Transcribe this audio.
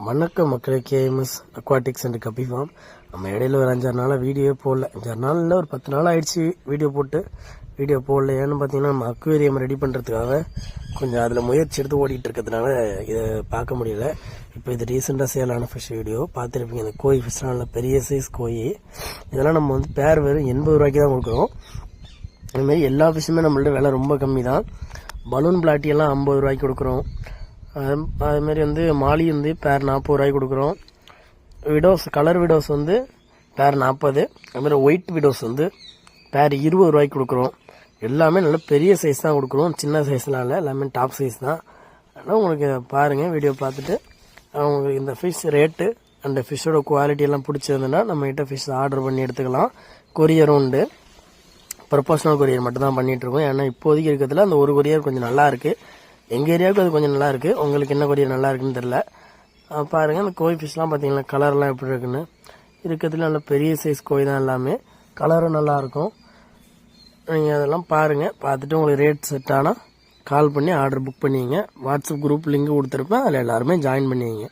வணக்கம் மக்களை KMS aquatics and guppy farm. நம்ம இடையில ஒரு அஞ்சாறு நாளாக வீடியோ போடல. அஞ்சாறு நாள் இல்லை ஒரு பத்து நாள் ஆயிடுச்சு வீடியோ போட்டு. வீடியோ போடல. ஏன்னு பார்த்தீங்கன்னா நம்ம அக்வேரியம் ரெடி பண்ணுறதுக்காக கொஞ்சம் அதில் முயற்சி எடுத்து ஓடிட்டு இருக்கிறதுனால இதை பார்க்க முடியல. இப்போ இது ரீசெண்டாக சேலான ஃபிஷ் வீடியோ பார்த்துருப்பீங்க இந்த கோழி ஃபிஷ்லாம் நல்ல பெரிய சைஸ் கோயி இதெல்லாம் நம்ம வந்து பேர் வெறும் எண்பது ரூபாய்க்கு தான் கொடுக்குறோம். அதுமாரி எல்லா ஃபிஷ்ஷுமே நம்மள்ட்ட விலை ரொம்ப கம்மி தான் பலூன் பிளாட்டி எல்லாம் ஐம்பது ரூபாய்க்கு கொடுக்குறோம். அது அதுமாரி வந்து மாலி வந்து பேர் நாற்பது ரூபாய்க்கு கொடுக்குறோம். விடோஸ் கலர் விடோஸ் வந்து பேர் நாற்பது அதுமாதிரி ஒயிட் விடோஸ் வந்து பேர் இருபது ரூபாய்க்கு கொடுக்குறோம். எல்லாமே நல்ல பெரிய சைஸ் தான் கொடுக்குறோம். சின்ன சைஸ்லாம் இல்லை எல்லாமே டாப் சைஸ் தான். அதனால் உங்களுக்கு பாருங்கள் வீடியோ பார்த்துட்டு. உங்களுக்கு இந்த ஃபிஷ் ரேட்டு அந்த ஃபிஷ்ஷோட குவாலிட்டி எல்லாம் பிடிச்சிருந்துன்னா நம்மகிட்ட ஃபிஷ் ஆர்டர் பண்ணி எடுத்துக்கலாம். கொரியரும் உண்டு. ப்ரொபோஷனல் கொரியர் மட்டும் தான் ஏன்னா இப்போதைக்கு இருக்கிறதுல அந்த ஒரு கொரியர் கொஞ்சம் நல்லா இருக்குது எங்கள் ஏரியாவுக்கு அது கொஞ்சம் நல்லாயிருக்கு. உங்களுக்கு என்ன கொரியர் நல்லா இருக்குன்னு தெரில பாருங்கள் அந்த கோழி ஃபிஷ்லாம் பார்த்தீங்கன்னா கலர்லாம் எப்படி இருக்குன்னு. இருக்கிறதுல நல்ல பெரிய சைஸ் கோழி தான் எல்லாமே. கலரும் நல்லாயிருக்கும். நீங்கள் அதெல்லாம் பாருங்கள் பார்த்துட்டு உங்களுக்கு ரேட் செட் ஆனால் கால் பண்ணி ஆர்டர் புக் பண்ணிங்க வாட்ஸ்அப் குரூப் லிங்க் கொடுத்துருப்பேன். அதில் எல்லாருமே ஜாயின் பண்ணிங்க